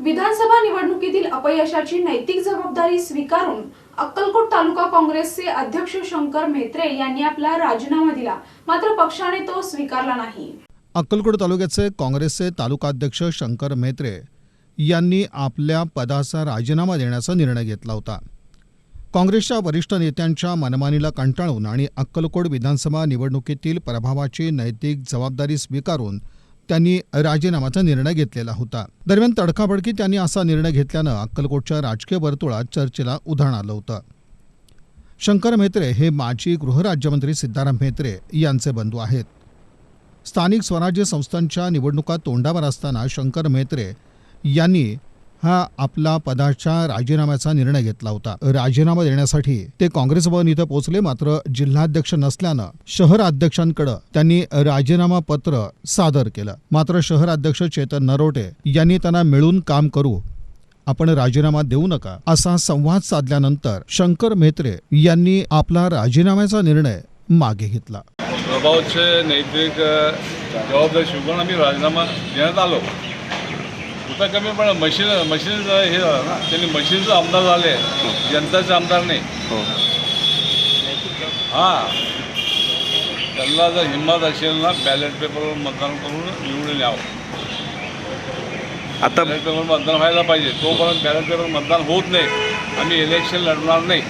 विधानसभा निवडणुकीतील अपयशाची नैतिक जबाबदारी स्वीकारून अक्कलकोट तालुका काँग्रेसचे अध्यक्ष शंकर म्हेत्रे यांनी आपला राजीनामा दिला. मात्र पक्षाने तो स्वीकारला नाही. अक्कलकोट तालुक्याचे काँग्रेसचे तालुकाध्यक्ष शंकर म्हेत्रे यांनी आपल्या पदाचा राजीनामा देण्याचा निर्णय घेतला होता. काँग्रेसच्या वरिष्ठ नेत्यांच्या मनमानीला कंटाळून आणि अक्कलकोट विधानसभा निवडणुकीतील प्रभावाची नैतिक जबाबदारी स्वीकारून त्यांनी राजीनाम्याचा निर्णय घेतलेला होता. दरम्यान तडकाफडकी त्यांनी असा निर्णय घेतल्यानं अक्कलकोटच्या राजकीय वर्तुळात चर्चेला उधाण आलं होतं. शंकर म्हेत्रे हे माजी गृहराज्यमंत्री सिद्धाराम म्हेत्रे यांचे बंधू आहेत. स्थानिक स्वराज्य संस्थांच्या निवडणुका तोंडावर असताना शंकर म्हेत्रे यांनी हा आपला पदाच्या राजीनाम्याचा निर्णय घेतला होता. राजीनामा देण्यासाठी ते काँग्रेस भवन इथं पोहोचले मात्र जिल्हाध्यक्ष नसल्यानं शहर अध्यक्षांकडे त्यांनी राजीनामा पत्र सादर केलं. मात्र शहर अध्यक्ष चेतन नरोटे यांनी त्यांना मिळून काम करू आपण राजीनामा देऊ नका असा संवाद साधल्यानंतर शंकर मेत्रे यांनी आपला राजीनाम्याचा निर्णय मागे घेतला. प्रभावचे नैतिक जबाबदारी स्वीकारून आम्ही राजीनामा देण्यात आलो. होता कमी पण मशीन मशीनचं हे झालं ना. त्यांनी मशीनचं आमदार झाले जनताचे आमदार नाही. हां. त्यांना जर हिंमत असेल ना बॅलेट पेपरवर मतदान करून निवडून यावं. आता बॅलेट पेपर मतदान व्हायला पाहिजे. तोपर्यंत बॅलेट पेपर मतदान होत नाही. आम्ही इलेक्शन लढणार नाही.